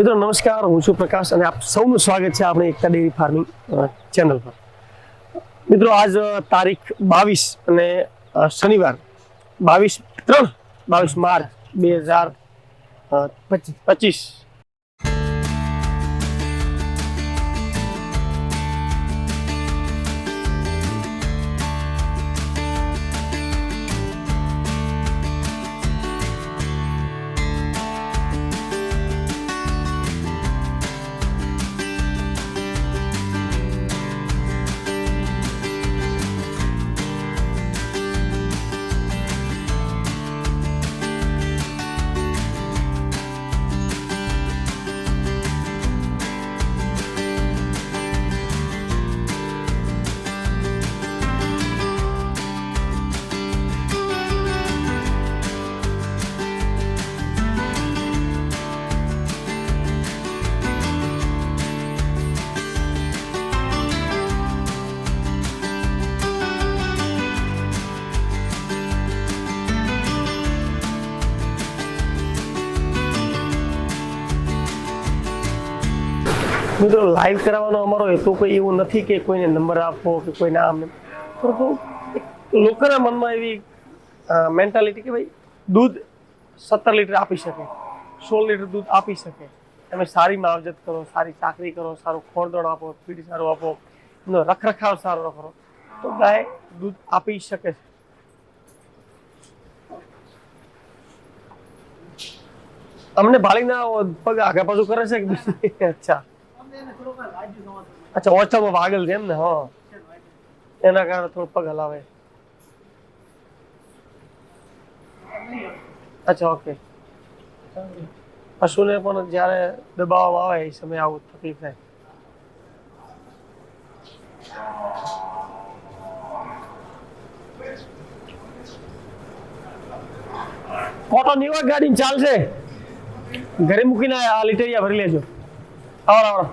મિત્રો, નમસ્કાર. હું છું પ્રકાશ અને આપ સૌનું સ્વાગત છે આપણે એકતા ડેરી ફાર્મિંગ ચેનલ પર. મિત્રો, આજ તારીખ બાવીસ અને શનિવાર, બાવીસ ત્રણ, બાવીસ માર્ચ બે હજાર પચીસ. મિત્રો લાઈવ કરાવવાનો અમારો હેતુ કોઈ એવું નથી કે કોઈને નંબર આપવો કે કોઈને આમ પરંતુ લોકોના મનમાં એવી મેન્ટાલિટી કે ભાઈ, દૂધ સત્તર લીટર આપી શકે, સોળ લીટર દૂધ આપી શકે. તમે સારી માવજત કરો, સારી ચાકરી કરો, સારું ખોળદોડ આપો ફીડ સારું આપો, એનો રખરખાવ સારો કરો, તો ગાય દૂધ આપી શકે છે. અમને ભાળીના પગ આગળ પાછું કરે છે? અચ્છા. અચ્છા ઓછામાં વાગલ છે એમ ને હા એના કારણે થોડો પગ હલાવે. અચ્છા ઓકે. પશુને પણ જ્યારે દબાવવામાં આવે એ સમયે આવું તકલીફ થાય. કોટન એવા ગાડી ચાલશે. ઘરે મૂકીને આ લીટરિયા ભરી લેજો. આવો.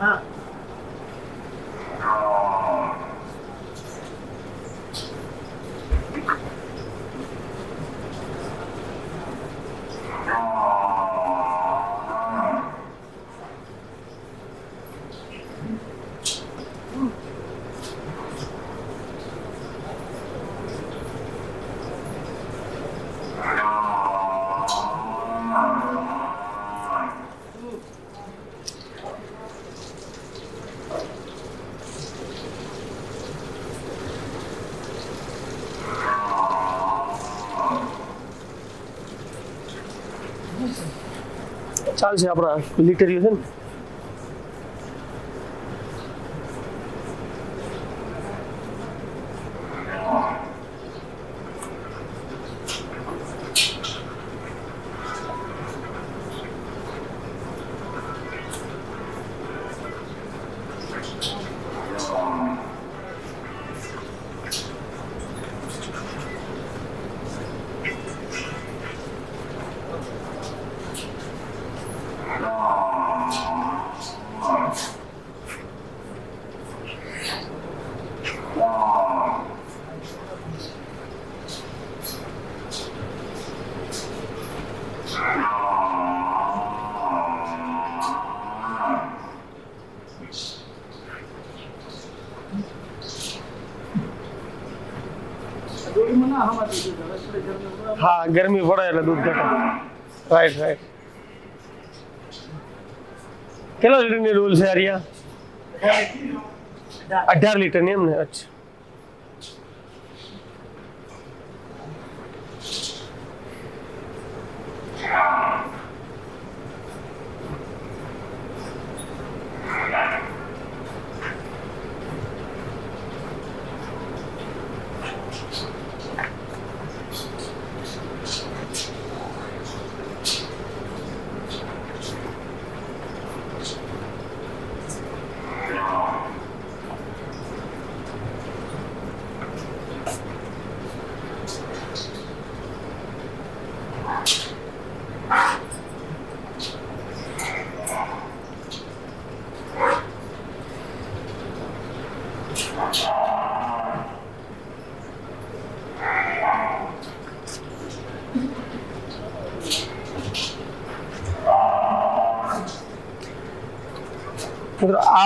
આવો ચાલશે આપણા લીટરીઓ છે ને? હા, ગરમી પડે એટલે દૂધ ઘટે. રાઈટ રાઈટ કેટલા લીટરની રૂલ છે આરિયા અઢાર લીટરની એમ ને? અચ્છા.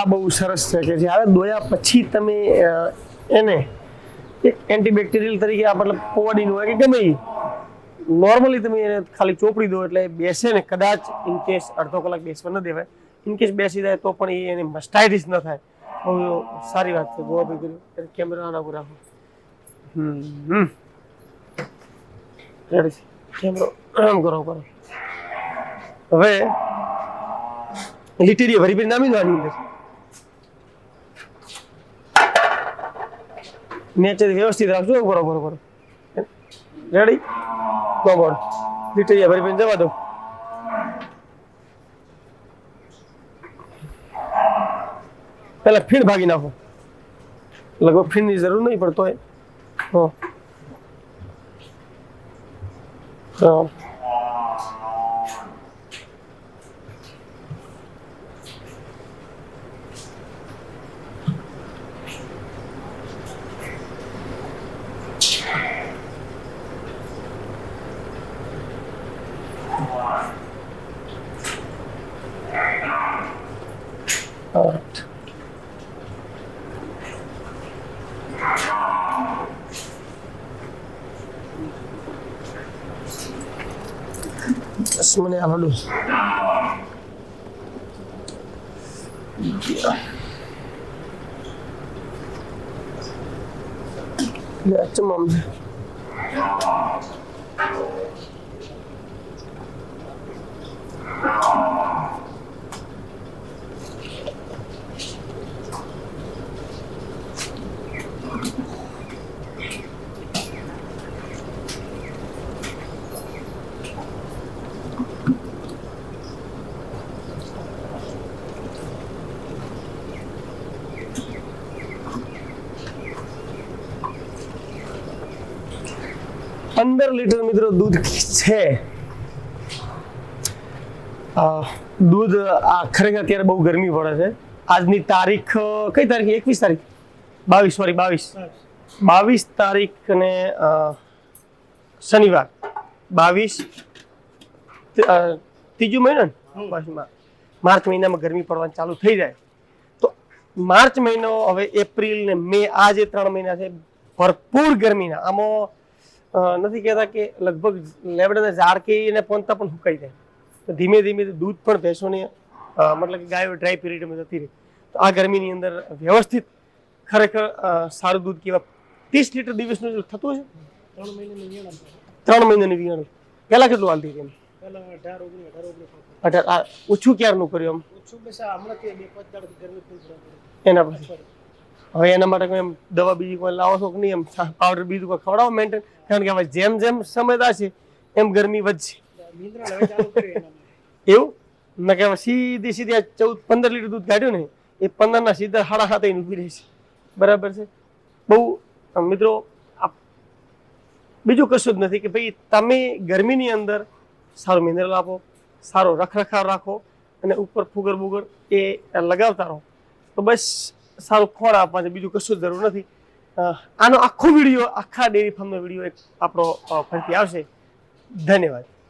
આ બહુ સરસ છે કે જ્યારે દોયા પછી તમે એને એક એન્ટીબેક્ટેરિયલ તરીકે આ મતલબ પોવાડીનું હોય કે ગમે નોર્મલી તમે એને ખાલી ચોપડી દો એટલે બેસે ને કદાચ ઇન કેસ અડધો કલાક બેસવા ન દેવાય. ઇન કેસ બેસી જાય તો પણ એ એને મસ્ટાઇટિસ ન થાય. બહુ સારી વાત છે. ગોવા ભાઈ કર્યું. કેમેરા આના ઉપર રાખો. હમ રેડી કેમેરો આમ કરો કરો. હવે લીટીરી ભરી ભરી નામી દો આની અંદર નીચેથી વ્યવસ્થિત રાખજો. બરો બરોબર બરોબર. રેડી બરોબર લીટીરી ભરી ભરી જવા દો. પહેલા ફીણ ભાગી નાખો. લગભગ ફીણની જરૂર નહીં પડતો હોય હો. હા. બસ મને આ લડું લે પંદર લીટર મિત્રો દૂધ છે. દૂધ આ ખરેખર અત્યારે બહુ ગરમી પડે છે. આજની તારીખ કઈ તારીખ? એકવીસ તારીખ? બાવીસ સોરી બાવીસ. બાવીસ તારીખ ને શનિવાર. બાવીસ ત્રીજું મહિનો ને? માર્ચ મહિનામાં ગરમી પડવાની ચાલુ થઈ જાય. તો માર્ચ મહિનો હવે એપ્રિલ ને મે આ જે ત્રણ મહિના છે ભરપૂર ગરમીના. આમાં નથી કહેતા કે લગભગ લેબડાના ઝાડ કે એને પોનતા પણ સુકાઈ જાય. તો ધીમે ધીમે દૂધ પણ ભેંસોને મતલબ કે ગાયો ડ્રાય પીરિયડમાં જતી રહે. તો આ ગરમીની અંદર વ્યવસ્થિત ખરેખર સારું દૂધ કેવા ત્રીસ લીટર દિવસનું થતું હશે? ત્રણ મહિનાની. ત્રણ મહિનાની વિયાણું પહેલાં કેટલું હાલતી હતી એમ? અઢાર ઓછું ક્યારનું કર્યું. એમ? એના પછી. હવે એના માટે કોઈ એમ દવા બીજી કોઈ લાવો છો કે નહીં? એમ પાવડર બીજું કોઈ ખવડાવો? મેન્ટેન કારણ કે હવે જેમ જેમ સમય થશે એમ ગરમી વધશે. એવું? ન કે સીધી સીધી આ ચૌદ પંદર લીટર દૂધ કાઢ્યું ને એ પંદરના સીધા સાડા સાત ઊભી રહેશે બરાબર છે? બહુ મિત્રો બીજું કશું જ નથી કે ભાઈ તમે ગરમીની અંદર સારું મિનરલ આપો સારો રખરખાવ રાખો અને ઉપર ફુગર બુગર એ લગાવતા રહો. તો બસ સારું ખોળ આપવા બીજું કશું જ જરૂર નથી. આનો આખો વીડિયો, આખા ડેરી ફાર્મનો વીડિયો એક આપણો ફરીથી આવશે. ધન્યવાદ.